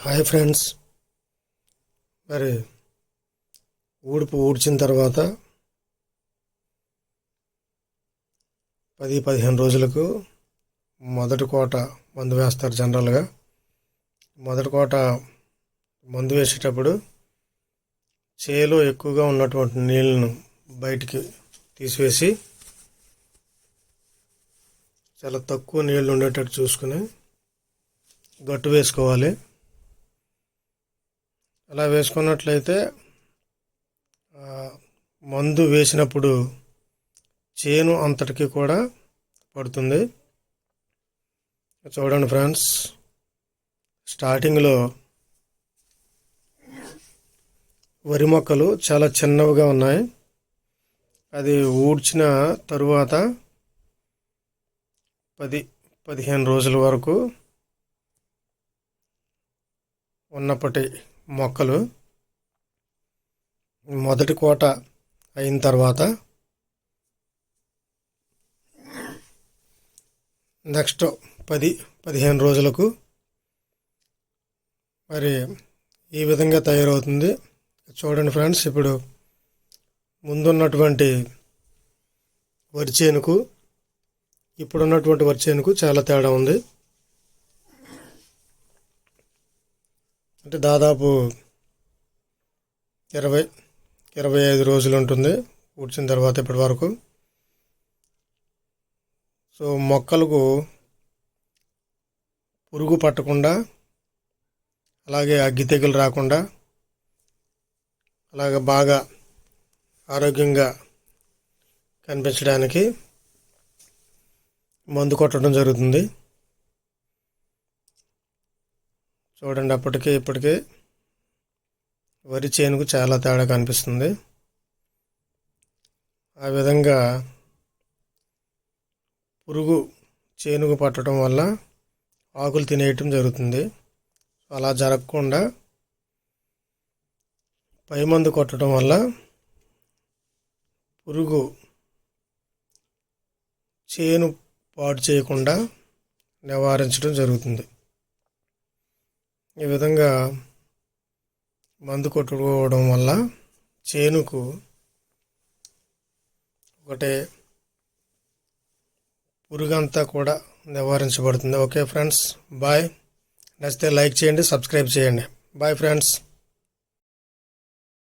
Hi friends. మరి ఊడుపు ఊడ్చిన తర్వాత పది పదిహేను రోజులకు మొదటి కోట మందు వేస్తారు జనరల్గా. మొదటి కోట మందు వేసేటప్పుడు చేలో ఎక్కువగా ఉన్నటువంటి నీళ్ళను బయటికి తీసివేసి చాలా తక్కువ నీళ్ళు ఉండేటట్టు చూసుకుని గట్టు వేసుకోవాలి. అలా వేసుకున్నట్లయితే మందు వేసినప్పుడు చేను అంతటికి కూడా పడుతుంది. చూడండి ఫ్రెండ్స్ స్టార్టింగ్లో వరి మొక్కలు చాలా చిన్నవిగా ఉన్నాయి. అది ఊడ్చిన తరువాత పది పదిహేను రోజుల వరకు ఉన్నప్పటి మొక్కలు మొదటి కోట అయిన తర్వాత నెక్స్ట్ పది పదిహేను రోజులకు మరి ఈ విధంగా తయారవుతుంది. చూడండి ఫ్రెండ్స్ ఇప్పుడు ముందున్నటువంటి వరిచేనుకు ఇప్పుడున్నటువంటి వరిచేనుకు చాలా తేడా ఉంది. అంటే దాదాపు ఇరవై ఇరవై ఐదు రోజులు ఉంటుంది ఊడ్చిన తర్వాత ఇప్పటి వరకు. సో మొక్కలకు పురుగు పట్టకుండా అలాగే అగ్గి తెగులు రాకుండా అలాగే బాగా ఆరోగ్యంగా కనిపించడానికి మందు కొట్టడం జరుగుతుంది. చూడండి అప్పటికే ఇప్పటికే వరి చేనుకు చాలా తేడా కనిపిస్తుంది. ఆ విధంగా పురుగు చేనుకు పట్టడం వల్ల ఆకులు తినేయటం జరుగుతుంది. అలా జరగకుండా పై మందు కొట్టడం వల్ల పురుగు చేను పాడు చేయకుండా నివారించడం జరుగుతుంది. ఈ విధంగా మందు కొట్టుకోవడం వల్ల చేనుకు ఒకటే పురుగంతా కూడా నివారించబడుతుంది. Okay friends bye. నచ్చితే లైక్ చేయండి సబ్స్క్రైబ్ చేయండి. Bye friends.